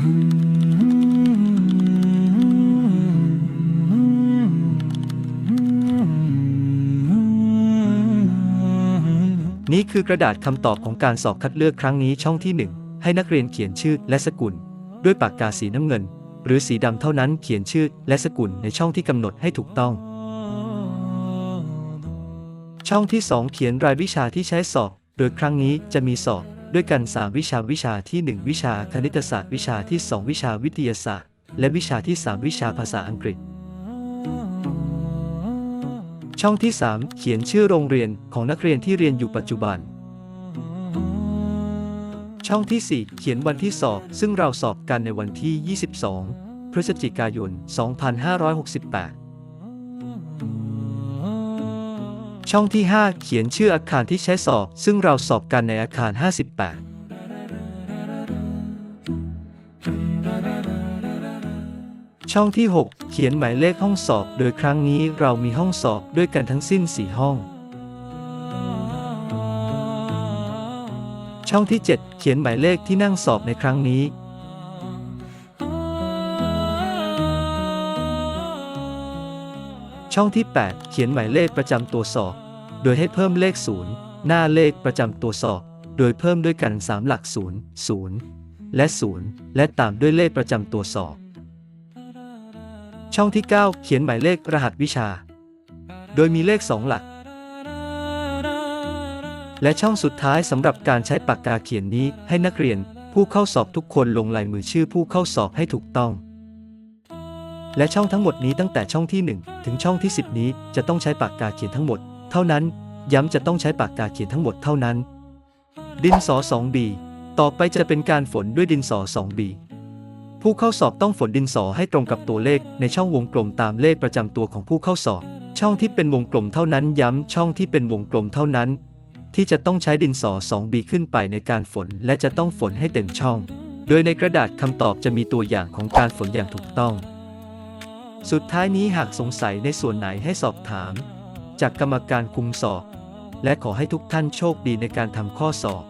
นี่คือกระดาษคำตอบของการสอบคัดเลือกครั้งนี้ช่องที่ 1 ให้นักเรียนเขียนชื่อและสกุล ด้วยปากกาสีน้ำเงิน หรือสีดำเท่านั้นเขียนชื่อและสกุลในช่องที่กำหนดให้ถูกต้อง ช่องที่ 2 เขียนรายวิชาที่ใช้สอบ โดยครั้งนี้จะมีสอบ ด้วยกัน 3 วิชาวิชาที่ 1 วิชาคณิตศาสตร์ วิชาที่ 2 วิชาวิทยาศาสตร์ และวิชาที่ 3 วิชาภาษาอังกฤษ ช่องที่ 3 เขียนชื่อโรงเรียนของนักเรียนที่เรียนอยู่ปัจจุบัน ช่องที่ 4 เขียนวันที่สอบ ซึ่งเราสอบกันในวันที่ 22 พฤศจิกายน 2568 ช่องที่ 5 เขียนชื่ออาคารที่ใช้สอบ ซึ่งเราสอบกันในอาคาร 58ช่องที่ 6 เขียนหมายเลขห้องสอบ โดยครั้งนี้เรามีห้องสอบด้วยกันทั้งสิ้น 4 ห้อง ช่องที่ 7 เขียนหมายเลขที่นั่งสอบในครั้งนี้ ช่องที่ 8 เขียนหมายเลขประจำตัวสอบ โดยให้เพิ่มเลข 0 หน้าเลขประจำตัวสอบ โดยเพิ่มด้วยกัน 3 หลัก 0 0 และ 0 และตามด้วยเลขประจำตัวสอบ ช่องที่ 9 เขียนหมายเลขรหัสวิชา โดยมีเลข 2 หลัก และช่องสุดท้ายสำหรับการใช้ปากกาเขียนนี้ให้นักเรียนผู้เข้าสอบทุกคนลงลายมือชื่อผู้เข้าสอบให้ถูกต้อง และช่องทั้งหมดนี้ตั้งแต่ช่องที่ 1 ถึงช่องที่ 10 นี้จะต้องใช้ปากกาเขียนทั้งหมด เท่านั้น ย้ำจะต้องใช้ปากกาเขียนทั้งหมดเท่านั้น ดินสอ 2B ต่อไปจะเป็นการฝนด้วยดินสอ 2B ผู้เข้าสอบต้องฝนดินสอให้ตรงกับตัวเลขในช่องวงกลมตามเลขประจำตัวของผู้เข้าสอบ ช่องที่เป็นวงกลมเท่านั้นย้ำช่องที่เป็นวงกลมเท่านั้น ที่จะต้องใช้ดินสอ 2B ขึ้นไปในการฝนและจะต้องฝนให้เต็มช่อง โดยในกระดาษคำตอบจะมีตัวอย่างของการฝนอย่างถูกต้อง สุดท้ายนี้หากสงสัยในส่วนไหนให้สอบถาม จากกรรมการคุมสอบ และขอให้ทุกท่านโชคดีในการทำข้อสอบ